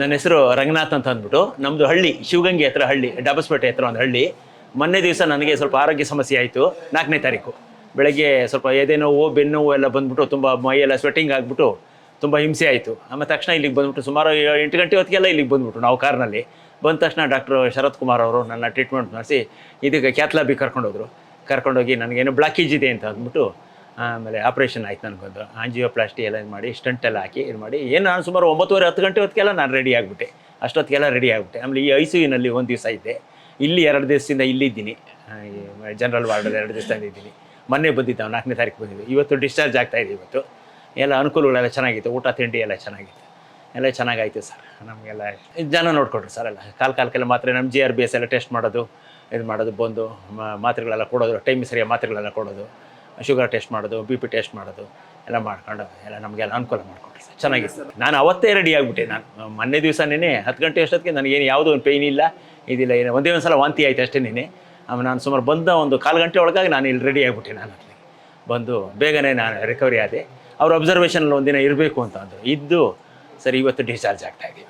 ನನ್ನ ಹೆಸರು ರಂಗನಾಥ್ ಅಂತ ಅಂದ್ಬಿಟ್ಟು ನಮ್ಮದು ಹಳ್ಳಿ, ಶಿವಗಂಗೆ ಹತ್ರ ಹಳ್ಳಿ, ಡಬಸ್ಪೇಟೆ ಹತ್ರ ಒಂದು ಹಳ್ಳಿ. ಮೊನ್ನೆ ದಿವಸ ನನಗೆ ಸ್ವಲ್ಪ ಆರೋಗ್ಯ ಸಮಸ್ಯೆ ಆಯಿತು, ನಾಲ್ಕನೇ ತಾರೀಕು. ಬೆಳಗ್ಗೆ ಸ್ವಲ್ಪ ಎದೆ ನೋವು, ಬೆನ್ನು ನೋವು ಎಲ್ಲ ಬಂದ್ಬಿಟ್ಟು ತುಂಬ ಮೈಯೆಲ್ಲ ಸ್ವೆಟ್ಟಿಂಗ್ ಆಗಿಬಿಟ್ಟು ತುಂಬ ಹಿಂಸೆ ಆಯಿತು. ಆಮೇಲೆ ತಕ್ಷಣ ಇಲ್ಲಿಗೆ ಬಂದ್ಬಿಟ್ಟು ಸುಮಾರು ಎಂಟು ಗಂಟೆ ಹೊತ್ತಿಗೆಲ್ಲ ಇಲ್ಲಿಗೆ ಬಂದ್ಬಿಟ್ಟು ನಾವು ಕಾರ್ನಲ್ಲಿ. ಬಂದ ತಕ್ಷಣ ಡಾಕ್ಟರ್ ಶರತ್ ಕುಮಾರ್ ಅವರು ನನ್ನ ಟ್ರೀಟ್ಮೆಂಟ್ ಮಾಡಿಸಿ, ಇದಕ್ಕೆ ಕ್ಯಾತ್ಲಾಬಿ ಕರ್ಕೊಂಡೋದ್ರು. ಕರ್ಕೊಂಡೋಗಿ ನನಗೇನು ಬ್ಲಾಕೇಜ್ ಇದೆ ಅಂತ ಅಂದ್ಬಿಟ್ಟು ಆಮೇಲೆ ಆಪ್ರೇಷನ್ ಆಯ್ತು ನನಗೊಂದು ಆಂಜಿಯೋಪ್ಲಾಸ್ಟಿ ಎಲ್ಲ ಇದು ಮಾಡಿ ಸ್ಟಂಟ್ ಎಲ್ಲ ಹಾಕಿ ಇದು ಮಾಡಿ ಏನು ನಾನು ಸುಮಾರು ಒಂಬತ್ತುವರೆ, ಹತ್ತು ಗಂಟೆ ಹೊತ್ತಿಗೆಲ್ಲ ನಾನು ರೆಡಿ ಆಗಿಬಿಟ್ಟೆ. ಅಷ್ಟೊತ್ತಿಗೆಲ್ಲ ರೆಡಿ ಆಗಿಬಿಟ್ಟೆ. ಆಮೇಲೆ ಈ ಐ ಸಿ ಯುನಲ್ಲಿ ಒಂದು ದಿವಸ ಇದ್ದೆ. ಇಲ್ಲಿ ಎರಡು ದಿವಸದಿಂದ ಇಲ್ಲಿದ್ದೀನಿ. ಜನರಲ್ ವಾರ್ಡಲ್ಲಿ ಎರಡು ದಿವಸದಿಂದ ಇದ್ದೀನಿ. ಮೊನ್ನೆ ಬಂದಿದ್ದೆ ನಾವು ನಾಲ್ಕನೇ ತಾರೀಕು ಬಂದಿದ್ದೆ. ಇವತ್ತು ಡಿಸ್ಚಾರ್ಜ್ ಆಗ್ತಾ ಇದೆ ಇವತ್ತು. ಎಲ್ಲ ಅನುಕೂಲಗಳೆಲ್ಲ ಚೆನ್ನಾಗಿತ್ತು. ಊಟ, ತಿಂಡಿ ಎಲ್ಲ ಚೆನ್ನಾಗಿತ್ತು. ಎಲ್ಲ ಚೆನ್ನಾಗಾಯ್ತು ಸರ್. ನಮಗೆಲ್ಲ ಜನ ನೋಡ್ಕೊಟ್ರು ಸರ್ ಎಲ್ಲ. ಕಾಲು ಕಾಲಕ್ಕೆಲ್ಲ ಮಾತ್ರೆ ನಮ್ಮ ಜಿ ಆರ್ ಬಿ ಎಸ್ ಎಲ್ಲ ಟೆಸ್ಟ್ ಮಾಡೋದು ಇದು ಮಾಡೋದು ಬಂದು ಮಾತ್ರೆಗಳೆಲ್ಲ ಕೊಡೋದು ಟೈಮ್ ಸರಿಯಾಗಿ ಮಾತ್ರೆಗಳೆಲ್ಲ ಕೊಡೋದು. ಶುಗರ್ ಟೆಸ್ಟ್ ಮಾಡೋದು ಬಿ ಪಿ ಟೆಸ್ಟ್ ಮಾಡೋದು ಎಲ್ಲ ಮಾಡ್ಕೊಂಡು ಎಲ್ಲ ನಮಗೆಲ್ಲ ಅನುಕೂಲ ಮಾಡಿಕೊಟ್ರು ಸರ್. ಚೆನ್ನಾಗಿತ್ತು ನಾನು ಅವತ್ತೇ ರೆಡಿ ಆಗಿಬಿಟ್ಟೆ. ನಾನು ಮೊನ್ನೆ ದಿವಸ ನೆನೆ ಹತ್ತು ಗಂಟೆ ಅಷ್ಟೊತ್ತಿಗೆ ನನಗೇನು ಯಾವುದೋ ಒಂದು ಪೇಯ್ನ್ ಇಲ್ಲ ಇದಿಲ್ಲ ಏನು ಒಂದೇ ಒಂದು ಸಲ ವಾಂತಿ ಆಯ್ತು ಅಷ್ಟೇ ನೀನೆ ಆಮೇಲೆ ನಾನು ಸುಮಾರು ಬಂದ ಒಂದು ಕಾಲು ಗಂಟೆ ಒಳಗಾಗಿ ನಾನು ಇಲ್ಲಿ ರೆಡಿ ಆಗಿಬಿಟ್ಟೆ ನಾನು ಅಲ್ಲಿಗೆ. ಬಂದು ಬೇಗನೆ ನಾನು ರಿಕವರಿ ಆದೆ. ಅವ್ರ ಅಬ್ಸರ್ವೇಷನಲ್ಲಿ ಒಂದಿನ ಇರಬೇಕು ಅಂತ ಅಂದರು. ಇದ್ದು ಸರಿ ಇವತ್ತು ಡಿಸ್ಚಾರ್ಜ್ ಆಗ್ತಾ ಇದ್ದೀವಿ